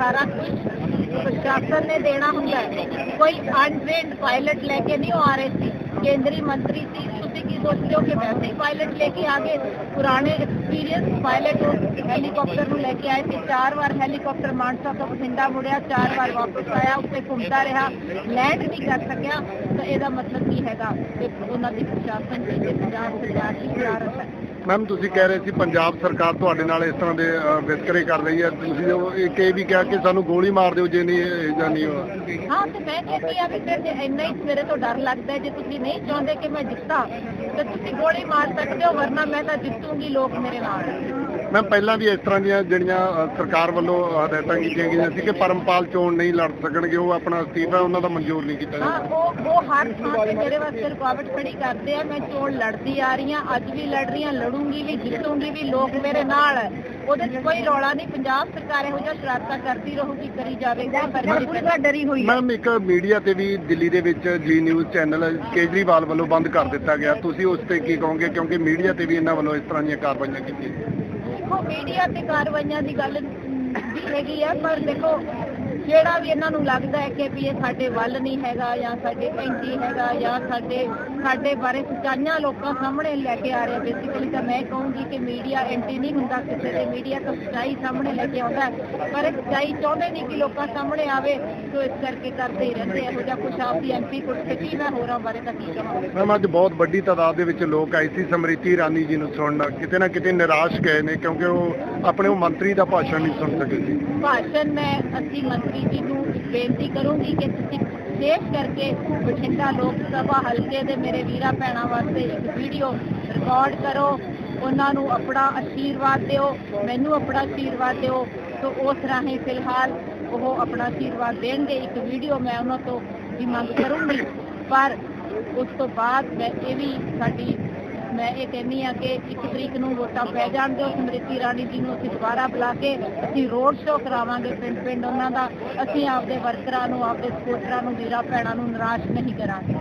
ਸਾਰਾ ਕੁਝ ਪ੍ਰਸ਼ਾਸਨ ਨੇ ਦੇਣਾ ਹੁੰਦਾ ਹੈ। ਕੋਈ ਅਨਟ੍ਰੇਨਡ ਪਾਇਲਟ ਲੈ ਕੇ ਨਹੀਂ ਆ ਰਹੇ ਸੀ। ਕੇਂਦਰੀ ਮੰਤਰੀ ਸੀ। ਤੁਸੀਂ ਕੀ ਸੋਚਦੇ ਹੋ ਕਿ ਵੈਸੇ ਪਾਇਲਟ ਲੈ ਕੇ ਆ ਪੁਰਾਣੇ ਐਕਸਪੀਰੀਅੰਸ ਪਾਇਲਟ ਹੈਲੀਕਾਪਟਰ ਨੂੰ ਲੈ ਕੇ ਆਏ ਸੀ। ਚਾਰ ਵਾਰ ਹੈਲੀਕਾਪਟਰ ਮਾਨਸਾ ਤੋਂ ਬਠਿੰਡਾ ਮੁੜਿਆ, ਚਾਰ ਵਾਰ ਵਾਪਸ ਆਇਆ ਉੱਤੇ ਘੁੰਮਦਾ ਰਿਹਾ। ਲੈਂਡ ਨਹੀਂ ਕਰ ਸਕਿਆ। ਤਾਂ ਇਹਦਾ ਮਤਲਬ ਕੀ ਹੈਗਾ? ਕਿ ਉਹਨਾਂ ਦੀ ਪ੍ਰਸ਼ਾਸਨ ਦੀ ਤੇ ਪੰਜਾਬ ਸਰਕਾਰ ਦੀ ਸ਼ਰਾਰਤ ਹੈ ਮੈਮ ਤੁਸੀਂ ਕਹਿ ਰਹੇ ਸੀ ਪੰਜਾਬ ਸਰਕਾਰ ਤੁਹਾਡੇ ਨਾਲ ਇਸ ਤਰ੍ਹਾਂ ਦੇ ਵਿਤਕਰੇ ਕਰ ਰਹੀ ਹੈ। ਤੁਸੀਂ ਉਹ ਇੱਕ ਇਹ ਵੀ ਕਿਹਾ ਕਿ ਸਾਨੂੰ ਗੋਲੀ ਮਾਰ ਦਿਓ ਜੇ ਨਹੀਂ, ਇਹ ਜਾਂ ਨਹੀਂ ਹਾਂ, ਤੇ ਮੈਂ ਕਹਿੰਦੀ ਆ ਵੀ ਫਿਰ ਇੰਨਾ ਹੀ ਮੇਰੇ ਤੋਂ ਡਰ ਲੱਗਦਾ ਜੇ ਤੁਸੀਂ ਨਹੀਂ ਚਾਹੁੰਦੇ ਕਿ ਮੈਂ ਜਿੱਤਾਂ, ਤੇ ਤੁਸੀਂ ਗੋਲੀ ਮਾਰ ਸਕਦੇ ਹੋ, ਵਰਨਾ ਮੈਂ ਤਾਂ ਜਿੱਤੂਗੀ, ਲੋਕ ਮੇਰੇ ਨਾਲ। ਮੈਮ ਪਹਿਲਾਂ ਵੀ ਇਸ ਤਰ੍ਹਾਂ ਦੀਆਂ ਜਿਹੜੀਆਂ ਸਰਕਾਰ ਵੱਲੋਂ ਹਦਾਇਤਾਂ ਕੀਤੀਆਂ ਗਈਆਂ ਸੀ ਕਿ ਪਰਮਪਾਲ ਚੋਣ ਨਹੀਂ ਲੜ ਸਕਣਗੇ ਉਹ ਆਪਣਾ ਅਸਤੀਫਾ ਉਹਨਾਂ ਦਾ ਮਨਜ਼ੂਰ ਨਹੀਂ ਕੀਤਾ ਹਾਂ ਜਾਊਗਾ ਉਹ ਉਹ ਹਰ ਥਾਂ ਤੇ ਮੇਰੇ ਵਾਸਤੇ ਰੁਕਾਵਟ ਖੜੀ ਕਰਦੇ ਆ ਮੈਂ ਚੋਣ ਲੜਦੀ ਆ ਰਹੀ ਹਾਂ ਅੱਜ ਵੀ ਲੜ ਰਹੀ ਹਾਂ ਲੜੂੰਗੀ ਵੀ ਜਿੱਤੂੰਗੀ ਵੀ ਲੋਕ ਮੇਰੇ ਨਾਲ ਉਹਦੇ 'ਚ ਕੋਈ ਰੌਲਾ ਨਹੀਂ ਪੰਜਾਬ ਸਰਕਾਰ ਇਹੋ ਜਿਹਾ ਸ਼ਰਾਰਤਾਂ ਕਰਦੀ ਰਹੂਗੀ ਕਰੀ ਜਾਵੇਗਾ ਪਰ ਪੂਰੀ ਡਰੀ ਹੋਈ ਮੈਮ ਇੱਕ ਮੀਡੀਆ ਤੇ ਵੀ ਦਿੱਲੀ ਦੇ ਵਿੱਚ ਜੀ ਨਿਊਜ਼ ਚੈਨਲ ਕੇਜਰੀਵਾਲ ਵੱਲੋਂ ਬੰਦ ਕਰ ਦਿੱਤਾ ਗਿਆ। ਤੁਸੀਂ ਉਸ ਤੇ ਕੀ ਕਹੋਗੇ? ਕਿਉਂਕਿ ਮੀਡੀਆ ਤੇ ਵੀ ਇਹਨਾਂ ਵੱਲੋਂ ਇਸ ਤਰ੍ਹਾਂ ਦੀਆਂ ਕਾਰਵਾਈਆਂ ਕੀਤੀਆਂ ਦੇਖੋ ਮੀਡੀਆ ਤੇ ਕਾਰਵਾਈਆਂ ਦੀ ਗੱਲ ਵੀ ਹੈਗੀ ਆ ਪਰ ਦੇਖੋ ਜਿਹੜਾ ਵੀ ਇਹਨਾਂ ਨੂੰ ਲੱਗਦਾ ਹੈ ਕਿ ਵੀ ਇਹ ਸਾਡੇ ਵੱਲ ਨਹੀਂ ਹੈਗਾ ਜਾਂ ਸਾਡੇ ਐਂਟੀ ਹੈਗਾ ਜਾਂ ਸਾਡੇ ਸਾਡੇ ਬਾਰੇ ਸੱਚਾਈਆਂ ਲੋਕਾਂ ਸਾਹਮਣੇ ਲੈ ਕੇ ਆ ਰਿਹਾ ਬੇਸਿਕਲੀ ਤਾਂ ਮੈਂ ਕਹੂੰਗੀ ਕਿ ਮੀਡੀਆ ਐਂਟੀ ਨਹੀਂ ਹੁੰਦਾ ਕਿਸੇ ਦੇ ਮੀਡੀਆ ਤਾਂ ਸੱਚਾਈ ਸਾਹਮਣੇ ਲੈ ਕੇ ਆਉਂਦਾ ਪਰ ਇਹ ਸੱਚਾਈ ਚਾਹੁੰਦੇ ਨਹੀਂ ਕਿ ਲੋਕਾਂ ਸਾਹਮਣੇ ਆਵੇ, ਸੋ ਇਸ ਕਰਕੇ ਕਰਦੇ ਹੀ ਰਹਿੰਦੇ ਇਹੋ ਜਿਹਾ ਕੁਛ ਆਪਦੀ ਐਮਪੀ ਕੁਝ ਤੇ ਕੀ ਮੈਂ ਹੋਰਾਂ ਬਾਰੇ ਤਾਂ ਕੀ ਕਹਾਂ ਮੈਮ, ਅੱਜ ਬਹੁਤ ਵੱਡੀ ਤਾਦਾਦ ਦੇ ਵਿੱਚ ਲੋਕ ਆਏ ਸੀ। ਸਮ੍ਰਿਤੀ ਇਰਾਨੀ ਜੀ ਨੂੰ ਸੁਣਨ ਕਿਤੇ ਨਾ ਕਿਤੇ ਨਿਰਾਸ਼ ਗਏ ਨੇ, ਕਿਉਂਕਿ ਉਹ ਆਪਣੇ ਉਹ ਮੰਤਰੀ ਦਾ ਭਾਸ਼ਣ ਨਹੀਂ ਸੁਣ ਸਕੇ ਸੀ ਭਾਸ਼ਣ ਮੈਂ ਅਸੀਂ ਮੰਤਰੀ ਜੀ ਨੂੰ ਬੇਨਤੀ ਕਰੂੰਗੀ ਕਿ ਤੁਸੀਂ ਵਿਸ਼ੇਸ਼ ਕਰਕੇ ਬਠਿੰਡਾ ਲੋਕ ਸਭਾ ਹਲਕੇ ਦੇ ਮੇਰੇ ਵੀਰਾਂ ਭੈਣਾਂ ਵਾਸਤੇ ਇੱਕ ਵੀਡੀਓ ਰਿਕਾਰਡ ਕਰੋ। ਉਹਨਾਂ ਨੂੰ ਆਪਣਾ ਆਸ਼ੀਰਵਾਦ ਦਿਓ, ਮੈਨੂੰ ਆਪਣਾ ਆਸ਼ੀਰਵਾਦ ਦਿਓ। ਸੋ ਉਸ ਰਾਹੀਂ ਫਿਲਹਾਲ ਉਹ ਆਪਣਾ ਆਸ਼ੀਰਵਾਦ ਦੇਣਗੇ। ਇੱਕ ਵੀਡੀਓ ਮੈਂ ਉਹਨਾਂ ਤੋਂ ਵੀ ਮੰਗ ਕਰੂੰਗੀ। ਪਰ ਉਸ ਤੋਂ ਬਾਅਦ ਮੈਂ ਇਹ ਵੀ ਸਾਡੀ ਮੈਂ ਇਹ ਕਹਿੰਦੀ ਆ ਕਿ ਇੱਕ ਤਰੀਕ ਨੂੰ ਵੋਟਾਂ ਪੈ ਜਾਣ ਦਿਓ ਸਮ੍ਰਿਤੀ ਰਾਣੀ ਜੀ ਨੂੰ ਅਸੀਂ ਦੁਬਾਰਾ ਬੁਲਾ ਕੇ ਅਸੀਂ ਰੋਡ ਸ਼ੋਅ ਕਰਾਵਾਂਗੇ ਪਿੰਡ ਪਿੰਡ ਉਹਨਾਂ ਦਾ। ਅਸੀਂ ਆਪਦੇ ਵਰਕਰਾਂ ਨੂੰ, ਆਪਦੇ ਸਪੋਰਟਰਾਂ ਨੂੰ ਵੀਰਾਂ ਭੈਣਾਂ ਨੂੰ ਨਿਰਾਸ਼ ਨਹੀਂ ਕਰਾਂਗੇ।